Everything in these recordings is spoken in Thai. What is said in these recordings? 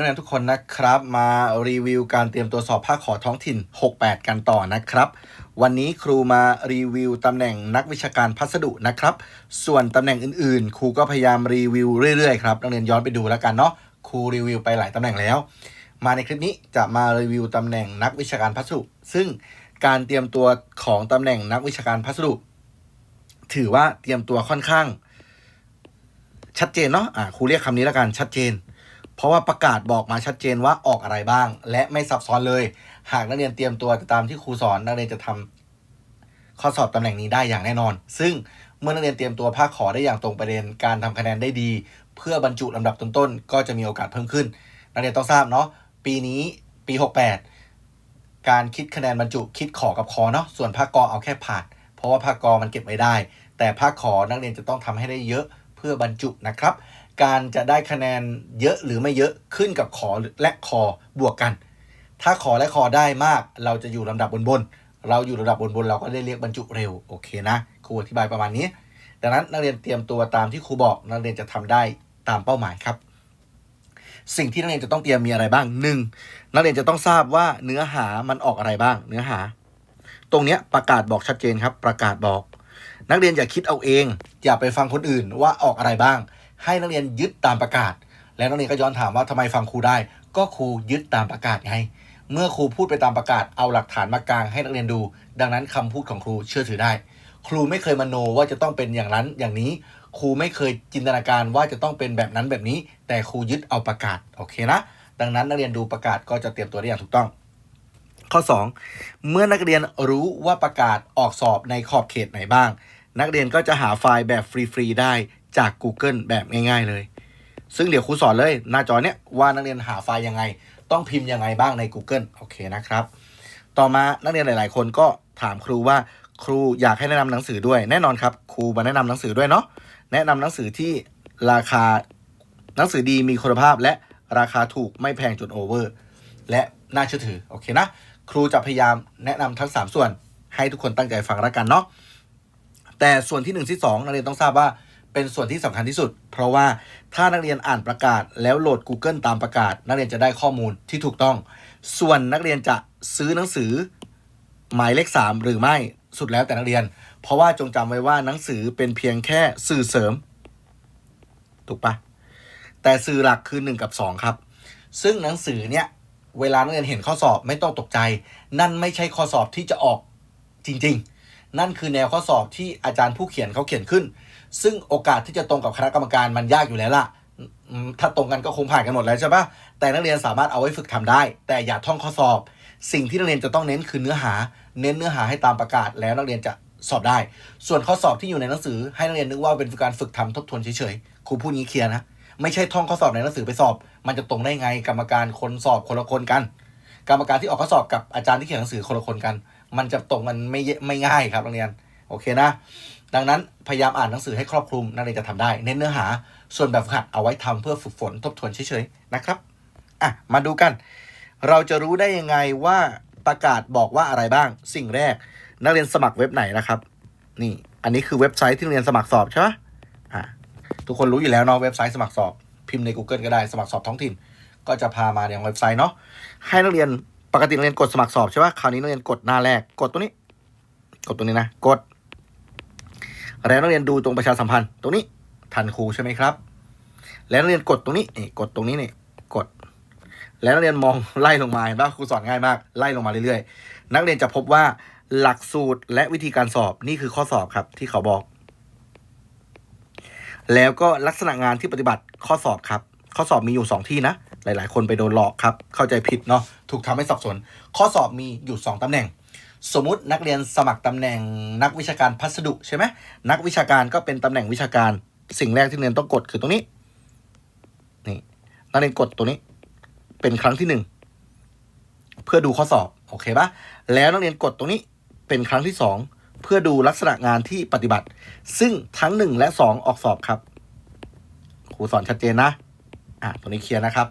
นักเรียนทุกคนนะครับมารีวิวการเตรียมตัวสอบภาคขอท้องถิ่น 68 กันต่อนะครับ วันนี้ครูมารีวิวตำแหน่งนักวิชาการพัสดุนะครับ ส่วนตำแหน่งอื่นๆ ครูก็พยายามรีวิวเรื่อยๆครับนักเรียนย้อนไปดูแล้วกันเนาะครูรีวิวไปหลายตำแหน่งแล้ว มาในคลิปนี้จะมารีวิวตำแหน่งนักวิชาการพัสดุ ซึ่งการเตรียมตัวของตำแหน่งนักวิชาการพัสดุ ถือว่าเตรียมตัวค่อนข้าง ชัดเจนเนาะอ่าครูเรียกคำนี้แล้วกันชัดเจน เพราะว่าประกาศบอกมาชัดเจนว่าออกอะไรบ้าง และไม่ซับซ้อนเลย หากนักเรียนเตรียมตัวตามที่ครูสอนนักเรียนจะทำข้อสอบตำแหน่งนี้ได้อย่างแน่นอน ซึ่งเมื่อนักเรียนเตรียมตัวภาคขอได้อย่างตรงประเด็นการทำคะแนนได้ดี เพื่อบรรจุลำดับต้นๆก็จะมีโอกาสเพิ่มขึ้น นักเรียนต้องทราบเนาะปีนี้ปี 68 การคิดคะแนนบรรจุคิดขอกับคอเนาะส่วนภาคกอเอาแค่ผ่าน เพราะว่าภาคกอมันเก็บไว้ได้ แต่ภาคขอนักเรียนจะต้องทำให้ได้เยอะเพื่อบรรจุนะครับ การจะได้คะแนนเยอะหรือไม่เยอะขึ้นกับขอและคอบวกกัน ถ้าขอและคอได้มาก เราจะอยู่ลำดับบนบนๆเราอยู่ระดับบนบนๆเราก็ได้เรียกบรรจุเร็วโอเคนะครูอธิบายประมาณนี้ ดังนั้นนักเรียนเตรียมตัวตามที่ครูบอกนักเรียนจะทำได้ตามเป้าหมายครับ สิ่งที่นักเรียนจะต้องเตรียมมีอะไรบ้างหนึ่งนักเรียนจะต้องทราบว่าเนื้อหามันออกอะไรบ้าง เนื้อหา ตรงเนี้ยประกาศบอกชัดเจนครับ ประกาศบอก นักเรียนอย่าคิดเอาเอง อย่าไปฟังคนอื่นว่าออกอะไรบ้าง ให้นักเรียนยึดตามประกาศ แล้วนักเรียนก็ย้อนถามว่าทำไมฟังครูได้ ก็ครูยึดตามประกาศไง เมื่อครูพูดไปตามประกาศเอาหลักฐานมากางให้นักเรียนดู ดังนั้นคำพูดของครูเชื่อถือได้ ครูไม่เคยมโนว่าจะต้องเป็นอย่างนั้นอย่างนี้ ครูไม่เคยจินตนาการว่าจะต้องเป็นแบบนั้นแบบนี้ แต่ครูยึดเอาประกาศโอเคนะดังนั้นนักเรียนดูประกาศก็จะเตรียมตัวได้อย่างถูกต้อง ข้อ 2 เมื่อนักเรียนรู้ว่าประกาศออกสอบในขอบเขตไหนบ้าง นักเรียนก็จะหาไฟล์แบบฟรีๆได้ จาก Google แบบง่ายๆเลย ซึ่งเดี๋ยวครูสอนเลย หน้าจอเนี้ยว่านักเรียนหาไฟล์ยังไง ต้องพิมพ์ยังไงบ้างใน Google โอเคนะครับ ต่อมานักเรียนหลาย ๆ คนก็ถามครูว่าครูอยากให้แนะนำหนังสือด้วยแน่นอนครับ ครูมาแนะนำหนังสือด้วยเนาะแนะนำหนังสือที่ราคาหนังสือดีมีคุณภาพ และราคาถูกไม่แพงจนโอเวอร์ และน่าเชื่อถือโอเคนะ ครูจะพยายามแนะนำทั้ง 3 ส่วนให้ทุกคนตั้งใจฟังแล้วกันเนาะแต่ส่วนที่1ที่2นักเรียนต้องทราบว่า เป็นส่วนที่สำคัญที่สุด เพราะว่าถ้านักเรียนอ่านประกาศ แล้วโหลด Google ตามประกาศ นักเรียนจะได้ข้อมูลที่ถูกต้อง ส่วนนักเรียนจะซื้อหนังสือ หมายเลข 3 หรือไม่สุดแล้วแต่นักเรียน เพราะว่าจงจำไว้ว่าหนังสือเป็นเพียงแค่สื่อเสริม ถูกปะแต่สื่อหลักคือ 1 กับ 2 ครับ ซึ่งหนังสือเนี่ยเวลานักเรียนเห็นข้อสอบไม่ต้องตกใจ นั่นไม่ใช่ข้อสอบที่จะออกจริง ๆ นั่นคือแนวข้อสอบที่อาจารย์ผู้เขียนเขาเขียนขึ้น ซึ่งโอกาสที่จะตรงกับคณะกรรมการมันยากอยู่แล้วล่ะ ถ้าตรงกันก็คงผ่านกันหมดแล้วใช่ปะแต่นักเรียนสามารถเอาไว้ฝึกทำได้ แต่อย่าท่องข้อสอบ สิ่งที่นักเรียนจะต้องเน้นคือเนื้อหา เน้นเนื้อหาให้ตามประกาศ แล้วนักเรียนจะสอบได้ ส่วนข้อสอบที่อยู่ในหนังสือ ให้นักเรียนนึกว่าเป็นการฝึกทำทบทวนเฉยๆ ครูพูดงี้เคลียร์นะ ไม่ใช่ท่องข้อสอบในหนังสือไปสอบ มันจะตรงได้ไง กรรมการคนสอบคนละคนกัน กรรมการที่ออกข้อสอบกับอาจารย์ที่เขียนหนังสือคนละคนกัน มันจะตรงกันไม่เยไม่ง่ายครับนักเรียน โอเคนะ ดังนั้นพยายามอ่านหนังสือให้ครอบคลุมนักเรียนจะทำได้ เน้นเนื้อหา ส่วนแบบฝึกหัดเอาไว้ทำเพื่อฝึกฝนทบทวนเฉยๆนะครับอะมาดูกัน เราจะรู้ได้ยังไงว่าประกาศบอกว่าอะไรบ้าง สิ่งแรก นักเรียนสมัครเว็บไหนนะครับ นี่ อันนี้คือเว็บไซต์ที่นักเรียนสมัครสอบใช่ไหมอะทุกคนรู้อยู่แล้วเนาะเว็บไซต์สมัครสอบ พิมพ์ใน Google ก็ได้สมัครสอบท้องถิ่น ก็จะพามาอย่างเว็บไซต์เนาะให้นักเรียนปกตินักเรียนกดสมัครสอบใช่ปะคราวนี้นักเรียนกดหน้าแรกกดตัวนี้ กดตัวนี้นะ กด แล้วนักเรียนดูตรงประชาสัมพันธ์ตรงนี้ทันครูใช่ไหมครับ แล้วนักเรียนกดตรงนี้นี่กดตรงนี้นี่กด แล้วนักเรียนมองไล่ลงมาเห็นปะครูสอนง่ายมาก ไล่ลงมาเรื่อยๆ นักเรียนจะพบว่าหลักสูตรและวิธีการสอบนี่คือข้อสอบครับที่เขาบอก แล้วก็ลักษณะงานที่ปฏิบัติข้อสอบครับ ข้อสอบมีอยู่ 2 ที่นะ หลาย ๆ คนไปโดนหลอกครับ เข้าใจผิดเนาะถูกทำให้สับสน ข้อสอบมีอยู่ 2ตำแหน่ง สมมตินักเรียนสมัครตำแหน่งนักวิชาการพัสดุใช่ไหมนักวิชาการก็เป็นตำแหน่งวิชาการ สิ่งแรกที่นักเรียนต้องกดคือตรงนี้นี่นักเรียนกดตัวนี้ เป็นครั้งที่หนึ่งเพื่อดูข้อสอบโอเคปะแล้วนักเรียนกดตรงนี้เป็นครั้งที่สองเพื่อดูลักษณะงานที่ปฏิบัติ ซึ่งทั้งหนึ่งและสองออกสอบครับครูสอนชัดเจนนะอะตัวนี้เคลียร์นะครับ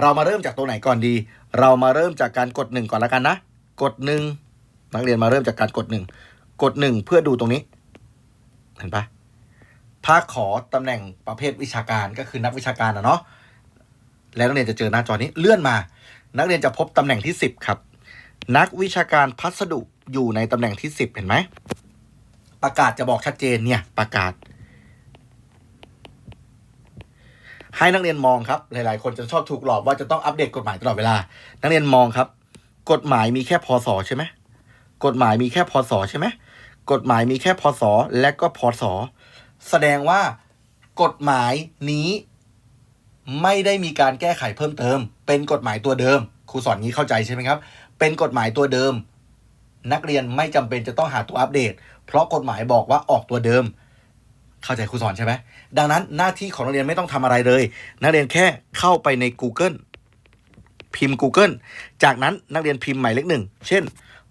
เรามาเริ่มจากตัวไหนก่อนดี เรามาเริ่มจากการกดหนึ่งก่อนล้วกันนะ กดห นักเรียนมาเริ่มจากการกดหนึ่งกดหนึ่งเพื่อดูตรงนี้ เห็นปะภาคขอตำแหน่งประเภทวิชาการก็คือนักวิชาการนะเนาะแล้วนักเรียนจะเจอหน้าจอนี้เลื่อนมา นักเรียนจะพบตำแหน่งที่ 10 ครับ นักวิชาการพัสดุอยู่ในตำแหน่งที่ 10 เห็นไหม ประกาศจะบอกชัดเจนเนี่ยประกาศ ให้นักเรียนมองครับ หลายๆ คนจะชอบถูกหลอกว่าจะต้องอัปเดตกฎหมายตลอดเวลา นักเรียนมองครับ กฎหมายมีแค่พศใช่ไหม กฎหมายมีแค่พศใช่ไหมกฎหมายมีแค่พศและก็พศแสดงว่ากฎหมายนี้ไม่ได้มีการแก้ไขเพิ่มเติม เป็นกฎหมายตัวเดิม ครูสอนงี้เข้าใจใช่ไหมครับ เป็นกฎหมายตัวเดิม นักเรียนไม่จำเป็นจะต้องหาตัวอัปเดต เพราะกฎหมายบอกว่าออกตัวเดิม เข้าใจครูสอนใช่ไหมดังนั้นหน้าที่ของนักเรียนไม่ต้องทำอะไรเลย นักเรียนแค่เข้าไปใน Google พิมพ์ Google จากนั้นนักเรียนพิมพ์หมายเลขหนึ่ง เช่น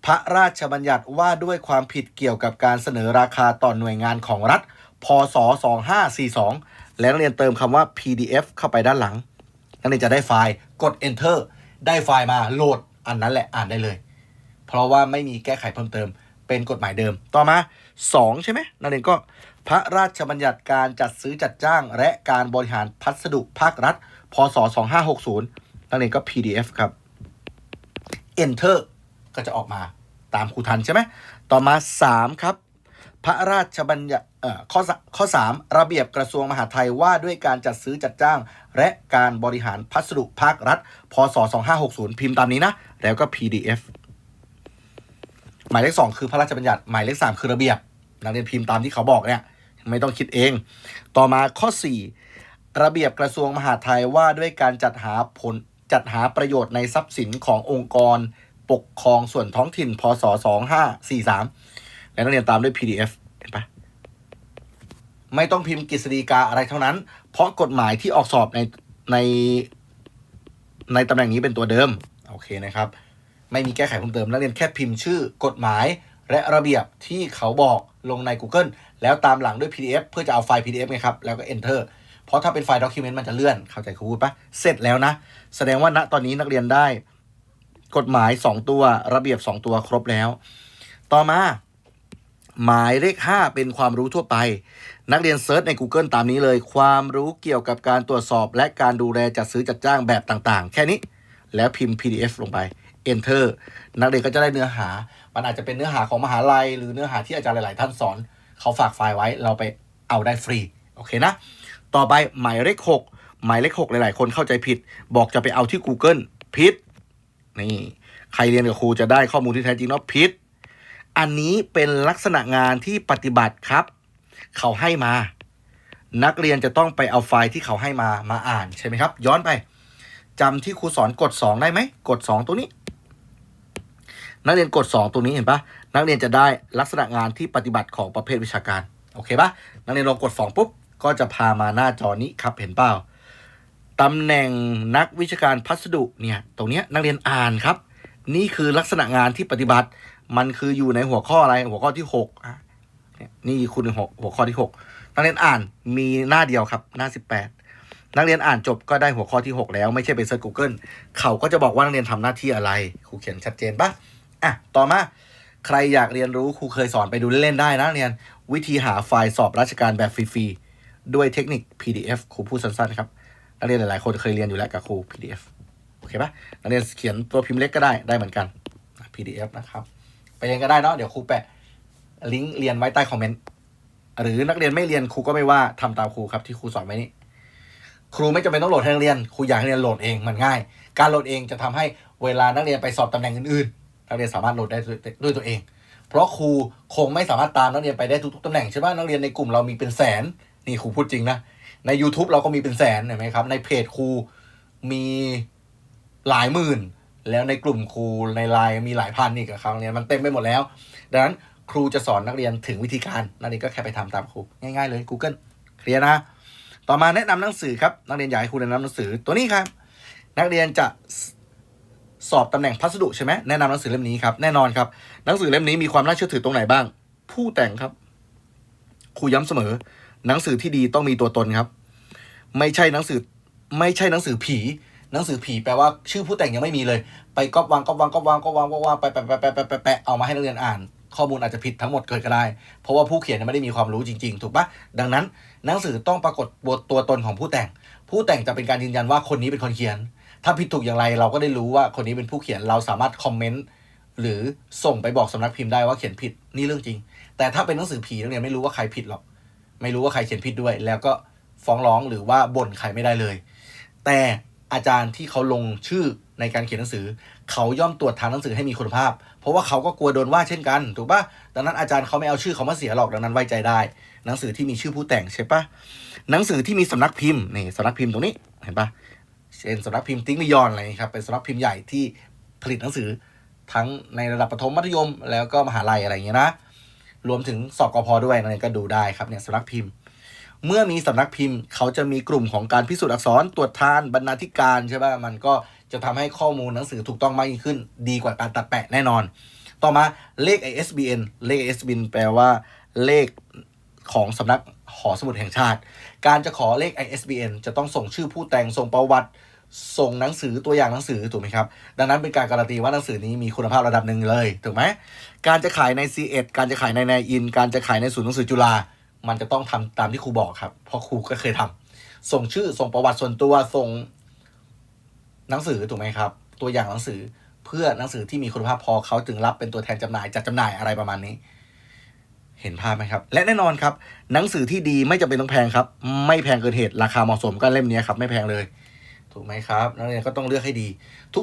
พระราชบัญญัติว่าด้วยความผิดเกี่ยวกับการเสนอราคาต่อหน่วยงานของรัฐ พศ 2542 แล้วนักเรียนเติมคำว่า PDF เข้าไปด้านหลัง นักเรียนจะได้ไฟล์ กด Enter ได้ไฟล์มาโหลดอันนั้นแหละอ่านได้เลย เพราะว่าไม่มีแก้ไขเพิ่มเติม เป็นกฎหมายเดิม ต่อมา 2 ใช่ไหมนักเรียนก็พระราชบัญญัติการจัดซื้อจัดจ้าง และการบริหารพัสดุภาครัฐ พศ 2560 นักเรียนก็ PDF ครับ Enter ก็จะออกมาตามครูทันใช่ไหม ต่อมา 3 ครับ พระราชบัญญัติข้อสข้อ 3 ระเบียบกระทรวงมหาดไทยว่าด้วยการจัดซื้อจัดจ้าง และการบริหารพัสดุภาครัฐ พศ 2560 พิมพ์ตามนี้นะ แล้วก็ PDF หมายเลข 2 คือพระราชบัญญัติ หมายเลข 3 คือระเบียบ นักเรียนพิมพ์ตามที่เขาบอกเนี่ย ไม่ต้องคิดเอง ต่อมาข้อ 4 ระเบียบกระทรวงมหาดไทยว่าด้วยการจัดหาผล จัดหาประโยชน์ในทรัพย์สินขององค์กร ปกครองส่วนท้องถิ่น พศ 2543 และนักเรียนตามด้วย PDF เห็นปะไม่ต้องพิมพ์กฤษฎีกาอะไรเท่านั้น เพราะกฎหมายที่ออกสอบในในในตำแหน่งนี้เป็นตัวเดิม โอเคนะครับ ไม่มีแก้ไขเพิ่มเติมนักเรียนแค่พิมพ์ชื่อกฎหมายและระเบียบที่เขาบอกลงใน Google แล้วตามหลังด้วย PDF เพื่อจะเอาไฟล์ PDF ไงครับ แล้วก็ Enter เพราะถ้าเป็นไฟล์ Document มันจะเลื่อนเข้าใจครูพูดปะเสร็จแล้วนะ แสดงว่าณตอนนี้นักเรียนได้ กฎหมาย 2 ตัวระเบียบ 2 ตัวครบแล้ว ต่อมา หมายเลข 5 เป็นความรู้ทั่วไป นักเรียนเซิร์ชใน Google ตามนี้เลย ความรู้เกี่ยวกับการตรวจสอบ และการดูแลจัดซื้อจัดจ้างแบบต่างๆ แค่นี้แล้วพิมพ์ PDF ลงไป Enter นักเรียนก็จะได้เนื้อหา มันอาจจะเป็นเนื้อหาของมหาลัย หรือเนื้อหาที่อาจารย์หลาย ๆ ท่านสอน เขาฝากไฟล์ไว้ เราไปเอาได้ฟรี โอเคนะ ต่อไปหมายเลข 6 หมายเลข 6 หลาย ๆ คนเข้าใจผิด บอกจะไปเอาที่ Google ผิดนี่ใครเรียนกับครูจะได้ข้อมูลที่แท้จริงเนาะผิดอันนี้เป็นลักษณะงานที่ปฏิบัติครับ เขาให้มา นักเรียนจะต้องไปเอาไฟล์ที่เขาให้มามาอ่านใช่ไหมครับ ย้อนไปจำที่ครูสอนกด 2 ได้ไหมกด 2 ตัวนี้ นักเรียนกด 2 ตัวนี้เห็นปะนักเรียนจะได้ลักษณะงานที่ปฏิบัติของประเภทวิชาการ โอเคปะนักเรียนลองกด 2 ปุ๊บ ก็จะพามาหน้าจอนี้ครับเห็นเปล่าตำแหน่งนักวิชาการพัสดุเนี่ยตรงนี้นักเรียนอ่านครับ นี่คือลักษณะงานที่ปฏิบัติ มันคืออยู่ในหัวข้ออะไรหัวข้อที่6นี่คุณหหัวข้อที่ 6 นักเรียนอ่านมีหน้าเดียวครับ หน้า 18 นักเรียนอ่านจบก็ได้หัวข้อที่ 6 แล้วไม่ใช่ไปเซิร์ช Google เขาก็จะบอกว่านักเรียนทำหน้าที่อะไรครูเขียนชัดเจนปะอะต่อมาใครอยากเรียนรู้ครูเคยสอนไปดูเล่นๆได้นะนักเรียน วิธีหาไฟล์สอบราชการแบบฟรีๆ ด้วยเทคนิค PDF ครูพูดสั้นๆครับนักเรียนหลายๆคนเคยเรียนอยู่แล้วกับครู PDF โอเคปะนักเรียนเขียนตัวพิมพ์เล็กก็ได้ได้เหมือนกัน PDF นะครับ ไปเรียนก็ได้เนาะเดี๋ยวครูแปะลิงก์เรียนไว้ใต้คอมเมนต์หรือนักเรียนไม่เรียนครูก็ไม่ว่าทำตามครูครับที่ครูสอนไว้นี่ครูไม่จำเป็นต้องโหลดให้นักเรียนครูอยากให้นักเรียนโหลดเองมันง่าย การโหลดเองจะทำให้เวลานักเรียนไปสอบตำแหน่งอื่นๆนักเรียนสามารถโหลดได้ด้วยด้วยตัวเอง เพราะครูคงไม่สามารถตามนักเรียนไปได้ทุกๆตำแหน่งใช่ไหมนักเรียนในกลุ่มเรามีเป็นแสน นี่ครูพูดจริงนะ ใน YouTube เราก็มีเป็นแสนเห็นไหมครับ ในเพจครูมีหลายหมื่น แล้วในกลุ่มครูในไลน์มีหลายพันอีกอะครับเนี่ยมันเต็มไปหมดแล้ว ดังนั้นครูจะสอนนักเรียนถึงวิธีการ นักเรียนก็แค่ไปทำตามครูง่ายๆเลย Google เคลียร์นะ ต่อมาแนะนำหนังสือครับ นักเรียนอยากให้ครูแนะนำหนังสือตัวนี้ครับ นักเรียนจะสอบตำแหน่งพัสดุใช่ไหมแนะนำหนังสือเล่มนี้ครับแน่นอนครับ หนังสือเล่มนี้มีความน่าเชื่อถือตรงไหนบ้าง ผู้แต่งครับครูย้ำเสมอ หนังสือที่ดีต้องมีตัวตนครับ ไม่ใช่หนังสือไม่ใช่หนังสือผี หนังสือผีแปลว่าชื่อผู้แต่งยังไม่มีเลย ไปก๊อปวางก๊อปวางก๊อปวางก๊อปวางก๊อปวางไปแปะแปะแปะแปะแปะแปะเอามาให้นักเรียนอ่าน ข้อมูลอาจจะผิดทั้งหมดเกิดก็ได้ เพราะว่าผู้เขียนไม่ได้มีความรู้จริง ๆ ถูกปะดังนั้น หนังสือต้องปรากฏบทตัวตนของผู้แต่ง ผู้แต่งจะเป็นการยืนยันว่าคนนี้เป็นคนเขียน ถ้าผิดถูกอย่างไรเราก็ได้รู้ว่าคนนี้เป็นผู้เขียนเราสามารถคอมเมนต์หรือส่งไปบอกสำนักพิมพ์ได้ว่าเขียนผิดนี่เรื่องจริง แต่ถ้าเป็นหนังสือผีนักเรียนไม่รู้ว่าใครผิดหรอก ไม่รู้ว่าใครเขียนผิดด้วย แล้วก็ฟ้องร้องหรือว่าบ่นใครไม่ได้เลย แต่อาจารย์ที่เขาลงชื่อในการเขียนหนังสือ เขาย่อมตรวจทางหนังสือให้มีคุณภาพ เพราะว่าเขาก็กลัวโดนว่าเช่นกัน ถูกปะดังนั้นอาจารย์เขาไม่เอาชื่อเขามาเสียหรอกดังนั้นไว้ใจได้ หนังสือที่มีชื่อผู้แต่งใช่ปะหนังสือที่มีสำนักพิมพ์นี่สำนักพิมพ์ตรงนี้เห็นปะเช่นสำนักพิมพ์ติ้งมิยอนอะไรครับเป็นสำนักพิมพ์ใหญ่ที่ผลิตหนังสือทั้งในระดับประถมมัธยม แล้วก็มหาลัยอะไรอย่างเงี้ยนะ รวมถึงสอบกพด้วยนั่นก็ดูได้ครับเนี่ยสำนักพิมพ์ เมื่อมีสำนักพิมพ์ เขาจะมีกลุ่มของการพิสูจน์อักษรตรวจทานบรรณาธิการใช่ป่ะมันก็จะทำให้ข้อมูลหนังสือถูกต้องมากยิ่งขึ้น ดีกว่าการตัดแปะแน่นอน ต่อมาเลข ISBN เลข ISBN แปลว่าเลขของสำนักหอสมุดแห่งชาติ การจะขอเลข ISBN จะต้องส่งชื่อผู้แต่งส่งประวัติ ส่งหนังสือตัวอย่างหนังสือถูกไหมครับ ดังนั้นเป็นการการันตีว่าหนังสือนี้มีคุณภาพระดับหนึ่งเลยถูกไหมการจะขายใน C1 การจะขายในในอิน การจะขายในศูนย์หนังสือจุฬามันจะต้องทำตามที่ครูบอกครับเพราะครูก็เคยทำส่งชื่อส่งประวัติส่วนตัวส่งหนังสือถูกไหมครับ ตัวอย่างหนังสือเพื่อหนังสือที่มีคุณภาพพอเขาจึงรับเป็นตัวแทนจำหน่ายจัดจำหน่ายอะไรประมาณนี้ เห็นภาพไหมครับ และแน่นอนครับ หนังสือที่ดีไม่จำเป็นต้องแพงครับ ไม่แพงเกินเหตุราคาเหมาะสมก็เล่มนี้ครับ ไม่แพงเลย ถูกไหมครับนักเรียนก็ต้องเลือกให้ดี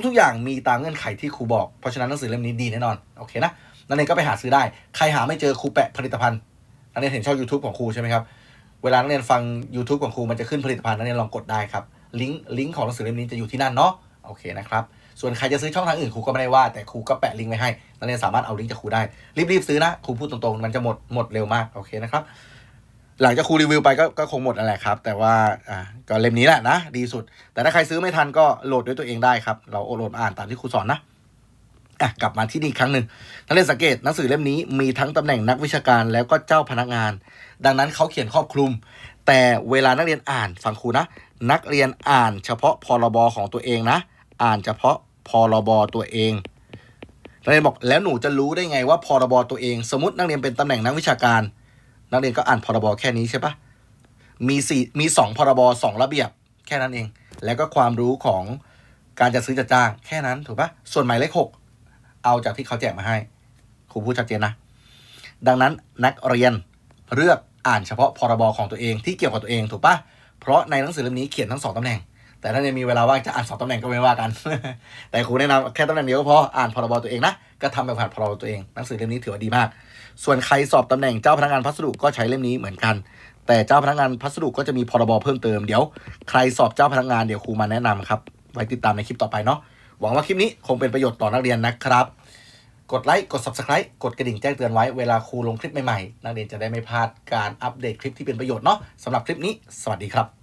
ทุกๆ อย่างมีตามเงื่อนไขที่ครูบอก เพราะฉะนั้นหนังสือเล่มนี้ดีแน่นอนโอเคนะนักเรียนก็ไปหาซื้อได้ ใครหาไม่เจอครูแปะผลิตภัณฑ์นักเรียนเห็นช่อง YouTube ของครูใช่ไหมครับเวลานักเรียนฟัง YouTube ของครูมันจะขึ้นผลิตภัณฑ์นักเรียนลองกดได้ครับลิงก์ลิงก์ของหนังสือเล่มนี้จะอยู่ที่นั่นเนาะโอเคนะครับส่วนใครจะซื้อช่องทางอื่นครูก็ไม่ได้ว่าแต่ครูก็แปะลิงก์ไว้ให้นักเรียนสามารถเอาลิงก์จากครูได้รีบๆซื้อนะครูพูดตรงๆมันจะหมดหมดเร็วมากโอเคนะครับ หลังจากครูรีวิวไปก็ก็คงหมดนั่นแหละครับ แต่ว่าอ่าก็เล่มนี้แหละนะ ดีสุด แต่ถ้าใครซื้อไม่ทันก็โหลดด้วยตัวเองได้ครับ เราโหลดอ่านตามที่ครูสอนนะอะกลับมาที่นี่ครั้งหนึ่งนักเรียนสังเกตหนังสือเล่มนี้มีทั้งตำแหน่งนักวิชาการแล้วก็เจ้าพนักงาน ดังนั้นเขาเขียนครอบคลุม แต่เวลานักเรียนอ่านฟังครูนะ นักเรียนอ่านเฉพาะพรบของตัวเองนะ อ่านเฉพาะพรบตัวเองนักเรียนบอกแล้วหนูจะรู้ได้ไงว่าพรบตัวเอง สมมตินักเรียนเป็นตำแหน่งนักวิชาการ นักเรียนก็อ่านพรบแค่นี้ใช่ปะมีสี่มีสองพรบสองระเบียบแค่นั้นเอง แล้วก็ความรู้ของการจัดซื้อจัดจ้างแค่นั้นถูกปะส่วนหมายเลขหกเอาจากที่เขาแจกมาให้ครูพูดชัดเจนนะ ดังนั้นนักเรียนเลือกอ่านเฉพาะพรบของตัวเองที่เกี่ยวกับตัวเองถูกปะเพราะในหนังสือเล่มนี้เขียนทั้งสองตำแหน่ง แต่ถ้าเนี่ยมีเวลาว่างจะอ่านสองตำแหน่งก็ไม่ว่ากัน แต่ครูแนะนำแค่ตำแหน่งเดียวก็พออ่านพรบตัวเองนะ ก็ทำแบบผ่านพรบตัวเอง หนังสือเล่มนี้ถือว่าดีมาก ส่วนใครสอบตำแหน่งเจ้าพนักงานพัสดุก็ใช้เล่มนี้เหมือนกัน แต่เจ้าพนักงานพัสดุก็จะมีพรบเพิ่มเติมเดี๋ยวใครสอบเจ้าพนักงานเดี๋ยวครูมาแนะนำครับ ไว้ติดตามในคลิปต่อไปเนาะหวังว่าคลิปนี้คงเป็นประโยชน์ต่อนักเรียนนะครับกดไลค์กด subscribe กดกระดิ่งแจ้งเตือนไว้เวลาครูลงคลิปใหม่ๆ นักเรียนจะได้ไม่พลาดการอัปเดตคลิปที่เป็นประโยชน์เนาะสำหรับคลิปนี้ สวัสดีครับ